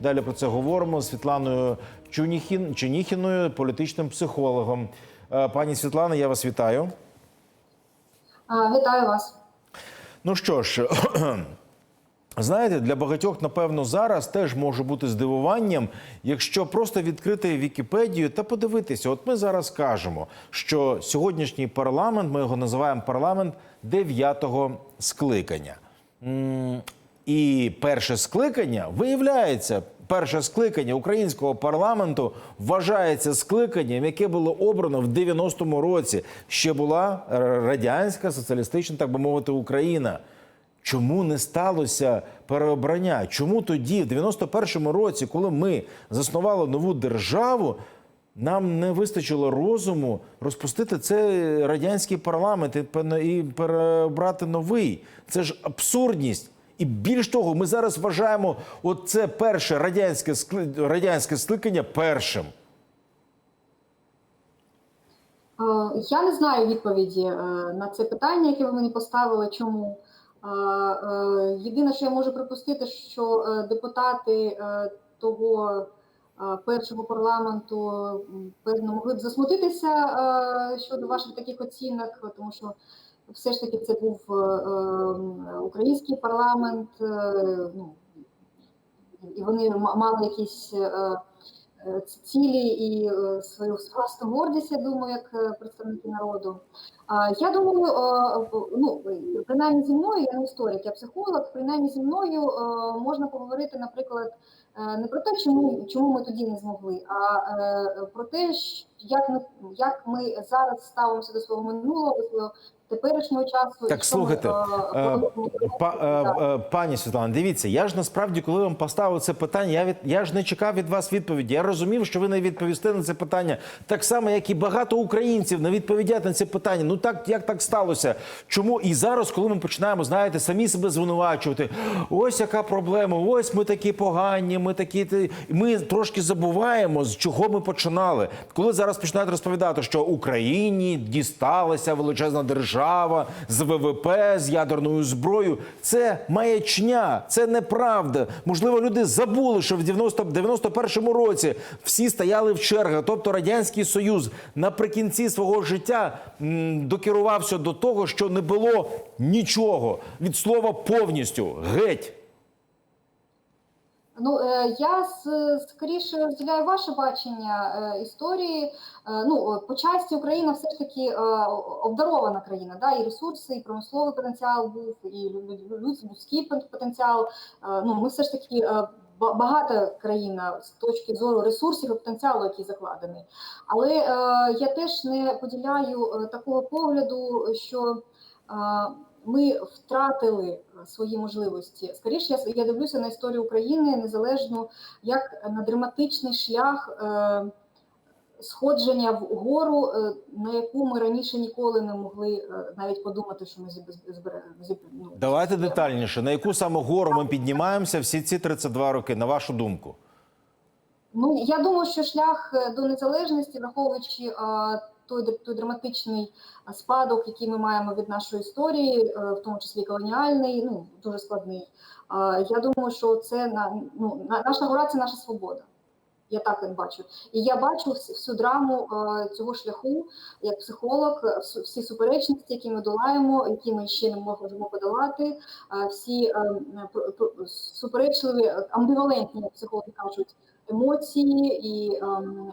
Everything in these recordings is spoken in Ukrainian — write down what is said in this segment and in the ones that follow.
Далі про це говоримо з Світланою Чуніхін, Чуніхіною, політичним психологом. Е, Пані Світлана, я вас вітаю. А, Вітаю вас. Ну що ж, знаєте, для багатьох, напевно, зараз теж може бути здивуванням, якщо просто відкрити Вікіпедію та подивитися. От ми зараз кажемо, що сьогоднішній парламент, ми його називаємо парламент дев'ятого скликання. І перше скликання виявляється. Перше скликання українського парламенту вважається скликанням, яке було обрано в 90-му році. Ще була радянська соціалістична, так би мовити, Україна. Чому не сталося переобрання? Чому тоді, в 91-му році, коли ми заснували нову державу, нам не вистачило розуму розпустити цей радянський парламент і пе- і перебрати новий? Це ж абсурдність. І більш того, ми зараз вважаємо оце перше радянське радянське скликання першим. Е, Я не знаю відповіді е, на це питання, яке ви мені поставили. Чому? Е, Єдине, що я можу припустити, що депутати того першого парламенту певно могли б засмутитися щодо ваших таких оцінок, тому що все ж таки це був е, е, український парламент, е, ну, і вони мали якісь. цілі і свою власну гордість, я думаю, як представники народу. Я думаю, ну принаймні зі мною, я не історик, я психолог. Принаймні зі мною можна поговорити, наприклад, не про те, чому чому ми тоді не змогли, а про те, як ми як ми зараз ставимося до свого минулого, до свого теперішнього часу. Так, слухайте, е, е, е, пані Світлана, дивіться, я ж насправді, коли вам поставив це питання, я від я ж не чекав від вас відповіді. Я розумів, що ви не відповісте на це питання, так само, як і багато українців не відповідять на це питання. Ну так як так сталося? Чому і зараз, коли ми починаємо, знаєте, самі себе звинувачувати, ось яка проблема, ось ми такі погані, ми такі. Ми трошки забуваємо, з чого ми починали. Коли зараз починають розповідати, що Україні дісталася величезна держава з ВВП, з ядерною зброєю, це маячня, це неправда. Можливо, люди забули, що в 90, 91-му році всі стояли в чергах. Тобто радянський союз наприкінці свого життя м, докерувався до того, що не було нічого від слова повністю геть. Ну, е, я скоріше розділяю ваше бачення е, історії. Е, Ну, по часті Україна все ж таки обдарована країна, да? і ресурси, і промисловий потенціал був, і лю- лю- лю- людський потенціал. Ну, ми все ж таки багата країна з точки зору ресурсів і потенціалу, який закладений. Але я теж не поділяю такого погляду, що ми втратили е, свої можливості. Скоріше, я, я дивлюся на історію України незалежно як на драматичний шлях е, сходження вгору, е, на яку ми раніше ніколи не могли навіть подумати, що ми ну, Давайте детальніше. На яку саме гору ми піднімаємося всі ці 32 роки, на вашу думку? Ну я думаю, що шлях до незалежності, враховуючи той, той драматичний спадок, який ми маємо від нашої історії, е, в тому числі колоніальний, ну дуже складний. Я думаю, що це на ну на- наша гора це наша свобода. Я так їх бачу. І я бачу всю, драму е, цього шляху як психолог, е, всі суперечності, які ми долаємо, які ми ще не можемо подолати, всі е, пр- суперечливі, амбівалентні, як психологи кажуть, емоції і ем,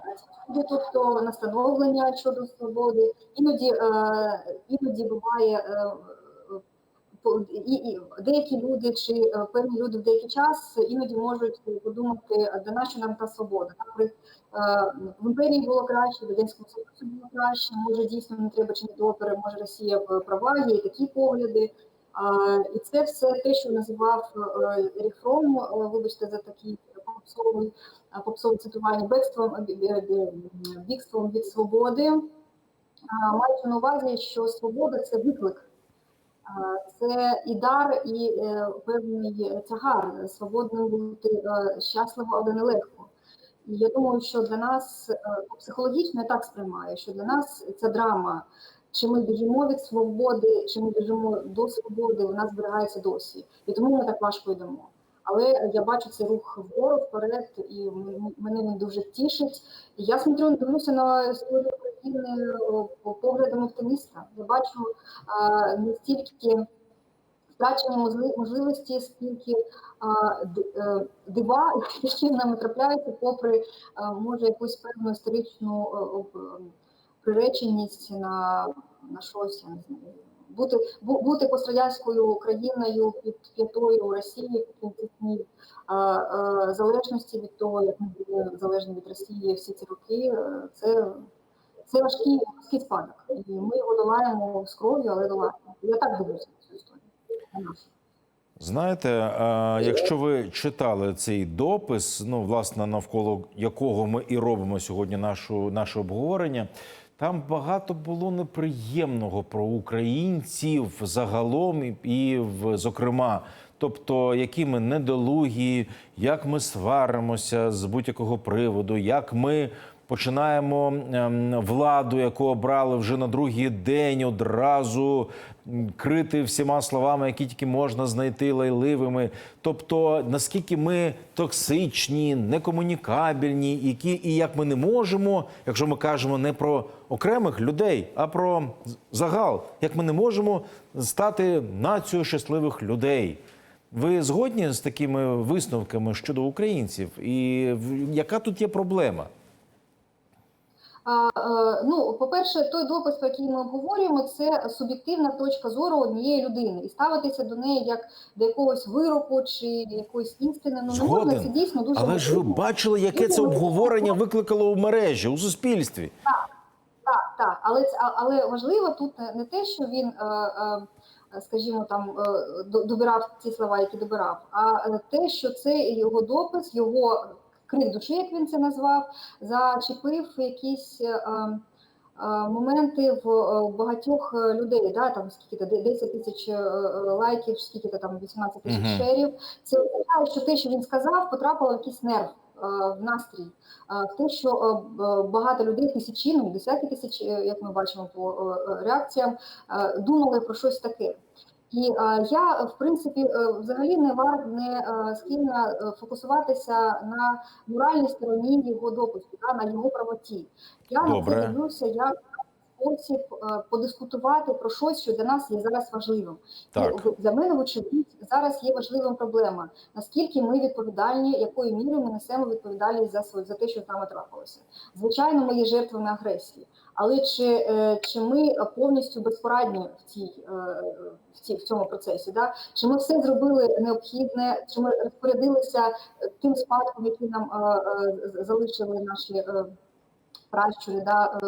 тобто настановлення щодо свободи. Іноді, е, іноді буває. е, і, і деякі люди чи е, певні люди в деякий час іноді можуть подумати, де нащо нам та свобода. Наприклад, в імперії було краще, в радянському Союзі було краще. Може дійсно не треба чинити опери, може Росія в права, є такі погляди. І це все те, що називав Ерік Фром, е, вибачте за такий попсовий е, попсове цитування бегством е, бі- бігством від свободи. Маючи на увазі, що свобода це виклик. Це і дар, і е, певний тягар. Свободним бути е, щасливо, але нелегко. І я думаю, що для нас е, психологічно я так сприймаю, що для нас ця драма, чи ми біжимо від свободи, чи ми біжимо до свободи, вона зберігається досі. І тому ми так важко йдемо. Але я бачу цей рух вгору вперед, і мене він дуже тішить. Я смотрю, дивлюся на історію України о, по поглядам оптиміста. Я бачу не стільки втрачені можли- можливості, скільки е, дива, які нами трапляються, попри може якусь певну історичну е, приреченість на, на щось, я не знаю. Бути, бу- бути пострадянською країною під п'ятою Росії в днів, залежності від того, як ми були залежні від Росії всі ці роки, е, це, це важкий, важкий спадок. І ми його долаємо з кров'ю, але долаємо. Я так дивлюся на цю історію. Знаєте, якщо ви читали цей допис, ну власне навколо якого ми і робимо сьогодні нашу наше обговорення, там багато було неприємного про українців загалом і, в зокрема. Тобто, які ми недолугі, як ми сваримося з будь-якого приводу, як ми починаємо ем, владу, яку обрали вже на другий день, одразу крити всіма словами, які тільки можна знайти лайливими. Тобто, наскільки ми токсичні, некомунікабельні, які і як ми не можемо, якщо ми кажемо не про окремих людей, а про загал, як ми не можемо стати нацією щасливих людей. Ви згодні з такими висновками щодо українців? І яка тут є проблема? Е, ну, по-перше, той допис, про який ми обговорюємо, це суб'єктивна точка зору однієї людини, і ставитися до неї як до якогось вироку чи якоїсь істини. Ну не можна це дійсно дуже Але ж ви бачили, яке це обговорення викликало у мережі у суспільстві. Так, так, але але важливо тут не- те, що він, е, е, скажімо, там добирав ці слова, які добирав, а те, що це його допис, його крик душі, як він це назвав, зачепив якісь. е, е, е, Моменти в багатьох людей, да, там скільки то 10 тисяч лайків, скільки то там 18 тисяч Мгм. шерів. Це означає, що те, що він сказав, потрапило в якийсь нерв, в настрій в те, що багато людей, тисячі, ну десятки тисяч, як ми бачимо по реакціям, думали про щось таке. І е, я, в принципі, е, взагалі не вар не е, схильна е, фокусуватися на моральній стороні його допуску, да, на його правоті. Я на Добре. це дивлюся як спосіб е, подискутувати про щось, що для нас є зараз важливим. Так. Для мене, вочевидь, зараз є важливим проблема, наскільки ми відповідальні, якою мірою ми несемо відповідальність за своє за те, що з нами трапилося. Звичайно, ми є жертвами агресії, але чи, е, чи ми повністю безпорадні в цій е, в, цій, в цьому процесі? Да? Чи ми все зробили необхідне, чи ми розпорядилися тим спадком, який нам залишили наші пращури, да,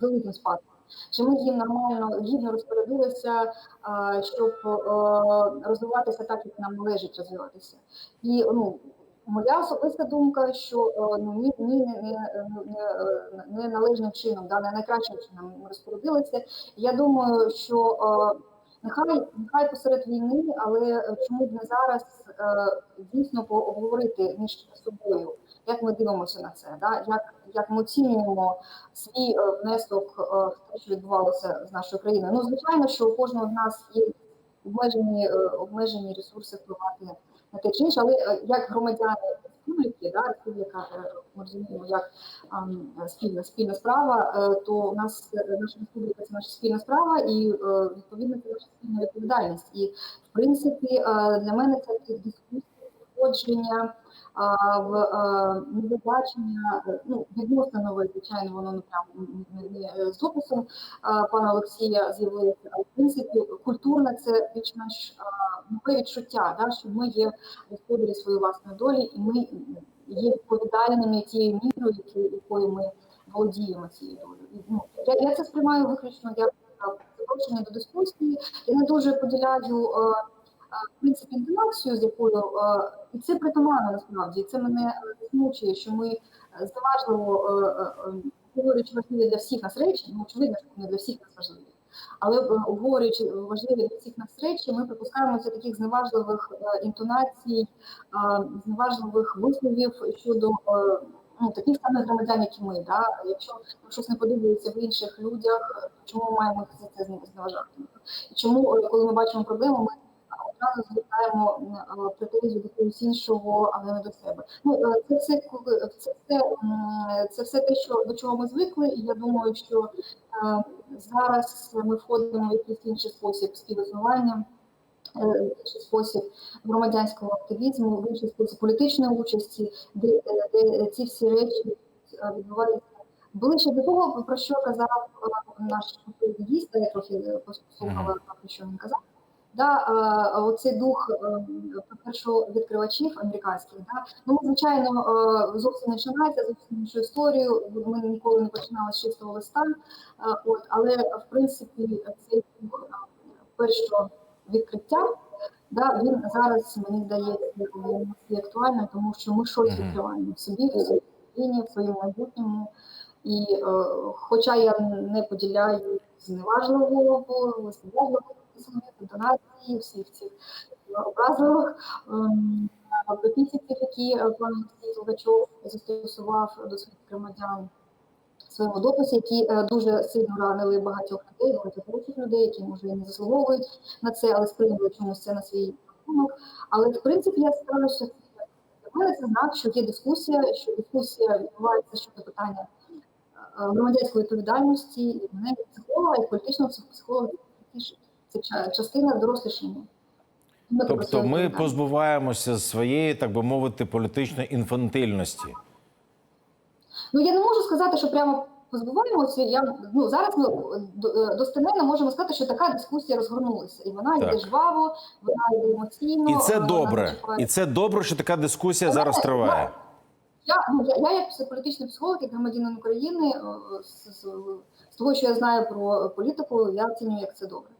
великим спадком? Чи ми їм нормально гідно розпорядилися, щоб е, розвиватися так, як нам належить розвиватися? І ну, моя особиста думка, що е, ну, ні, ні не, не, не, належним чином, да, не найкращим чином розпорядилися. Я думаю, що е, нехай, нехай посеред війни, але чому б не зараз е, дійсно поговорити між собою, як ми дивимося на це, да? як, як ми оцінюємо свій е, внесок е, в те, що відбувалося з нашою країною. Ну, звичайно, що у кожного з нас є обмежені, обмежені ресурси впливати на те чи інше, але як громадяни республіки, да, республіка, е, ми розуміємо, як спільна спільна справа, е, то у нас е, наша республіка це наша спільна справа, і відповідно це наша спільна відповідальність. І в принципі, для мене це дискусія, входження а, в а, небачення, ну, відносно нове, звичайно, воно не прям не, не з дописом а, пана Олексія з'явилося, але в принципі культурне це більш-менш нове відчуття, да, що ми є господарі своєї власної долі, і ми є відповідальними тією мірою, якою ми володіємо цією долею. Ну, я, я це сприймаю виключно як запрошення до дискусії. Я не дуже поділяю. В принципі, інтонацію, з якою е, і це притаманно насправді, це мене е, засмучує, що ми е, зневажливо обговорюючи важливі для всіх нас речі, ну очевидно, що вони для всіх нас важливі. Але обговорюючи важливі для всіх нас речі, ми припускаємося таких зневажливих інтонацій, зневажливих висловів щодо ну, таких самих громадян, як і ми. Да? Якщо нам щось не подобається в інших людях, чому ми маємо це зневажати? Чому, коли ми бачимо проблему, ми одразу звертаємо е, претензію до когось іншого, але не до себе. Ну е, це все це все це все те, що до чого ми звикли, і я думаю, що е, зараз ми входимо в якийсь інший спосіб співіснування. в інший спосіб громадянського активізму, в інший спосіб політичної участі, де, де ці всі речі відбуваються ближче до того, про що казав наш гість, я трохи послухала, про що він казав. Да, оцей дух е, першого відкривачів американських. Да, ну, ми, звичайно, е, зовсім не починається, зовсім іншу історію. Ми ніколи не починали з чистого листа. Е, От, але в принципі цей дух першого відкриття, да, він зараз мені здається є актуальним, тому що ми щось відкриваємо в собі, в своїй країні, в своєму майбутньому. І е, хоча я не поділяю зневажливого, зневажливого донації, всіх цих образливих епітетів, які пан Олексій застосував до своїх громадян своєму дописі, які е, дуже сильно ранили багатьох людей, багатьох інших людей, які може і не заслуговують на це, але сприйняли чомусь це на свій рахунок. Але в принципі я скажу, для мене це знак, що є дискусія, що дискусія відбувається щодо питання е, громадянської відповідальності і мене як психолога, і політичного психолога частина дорослішання. Ми Тобто ми розповідаємо. позбуваємося своєї, так би мовити, політичної інфантильності. Ну я не можу сказати, що прямо позбуваємося. Я ну зараз ми е, достеменно можемо сказати, що така дискусія розгорнулася, і вона йде Так. жваво, вона йде емоційно. І це добре. І це добре, що така дискусія Але зараз триває. Я, ну, я, я як психополітичний психолог, як громадянин України, е, з, з, з того, що я знаю про політику, я оцінюю, як це добре.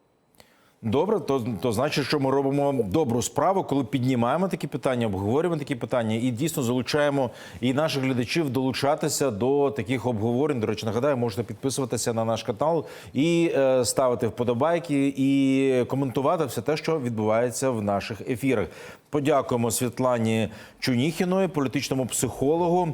Добре, то, то значить, що ми робимо добру справу, коли піднімаємо такі питання, обговорюємо такі питання і дійсно залучаємо і наших глядачів долучатися до таких обговорень. До речі, нагадаю, можете підписуватися на наш канал і е, ставити вподобайки і коментувати все те, що відбувається в наших ефірах. Подякуємо Світлані Чуніхіної, політичному психологу,